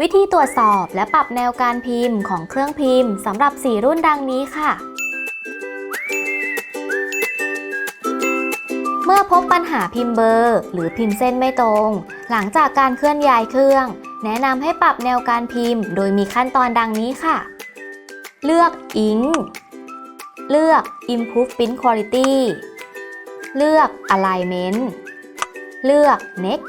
วิธีตรวจสอบและปรับแนวการพิมพ์ของเครื่องพิมพ์สำหรับ 4 รุ่นดังนี้ค่ะ เมื่อพบปัญหาพิมพ์เบอร์ หรือพิมพ์เส้นไม่ตรง หลังจากการเคลื่อนย้ายเครื่อง แนะนำให้ปรับแนวการพิมพ์ โดยมีขั้นตอนดังนี้ค่ะ เลือก Ink เลือก Improve Print Quality เลือก Alignment เลือก Next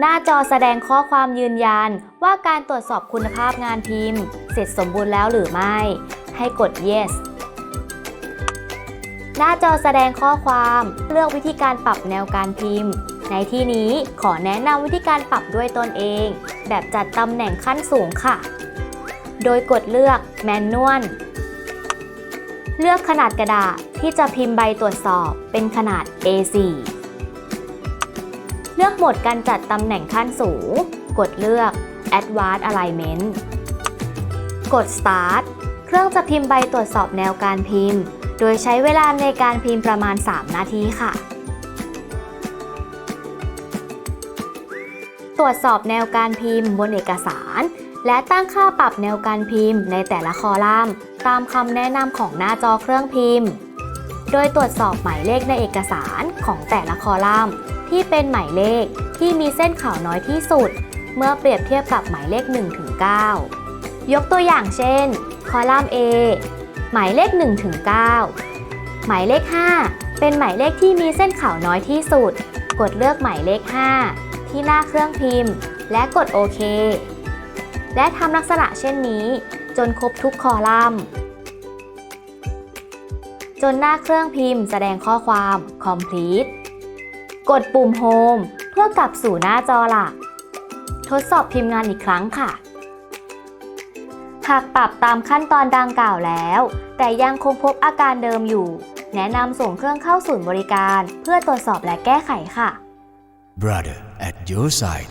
หน้าจอแสดงข้อความยืนยัน ว่าการตรวจสอบคุณภาพงานพิมพ์ เสร็จสมบูรณ์แล้วหรือไม่ ให้กด yes หน้าจอแสดงข้อความเลือกวิธีการปรับแนวการพิมพ์ ในที่นี้ขอแนะนำวิธีการปรับด้วยตนเอง แบบจัดตำแหน่งขั้นสูงค่ะ โดยกดเลือก Manual เลือกขนาดกระดาษที่จะพิมพ์ใบตรวจสอบเป็นขนาด A4 เลือกโหมดการจัดตำแหน่งขั้นสูง กดเลือก Advanced Alignment กด Start เครื่องจะพิมพ์ใบตรวจสอบแนวการพิมพ์ โดยใช้เวลาในการพิมพ์ประมาณ 3 นาทีค่ะ ตรวจสอบแนวการพิมพ์บนเอกสาร และตั้งค่าปรับแนวการพิมพ์ในแต่ละคอลัมน์ ตามคำแนะนำของหน้าจอเครื่องพิมพ์ โดยตรวจสอบหมายเลขในเอกสารของแต่ละคอลัมน์ ที่เป็นหมายเลขที่มีเส้นขาวน้อยที่สุด เมื่อเปรียบเทียบกับหมายเลข1ถึง9ยกตัวอย่างเช่น คอลัมน์ A หมายเลข1ถึง9หมายเลข 5 เป็นหมายเลขที่มีเส้นขาวน้อยที่สุด กดเลือกหมายเลข 5 ที่หน้าเครื่องพิมพ์ และกดโอเค และทำลักษณะเช่นนี้ จนครบทุกคอลัมน์จนหน้าเครื่องพิมพ์แสดงข้อความ complete กดปุ่ม Home เพื่อกลับสู่หน้าจอหลัก ทดสอบพิมพ์งานอีกครั้งค่ะ หากปรับตามขั้นตอนดังกล่าวแล้ว แต่ยังคงพบอาการเดิมอยู่ แนะนำส่งเครื่องเข้าศูนย์บริการ เพื่อตรวจสอบและแก้ไขค่ะ Brother at your side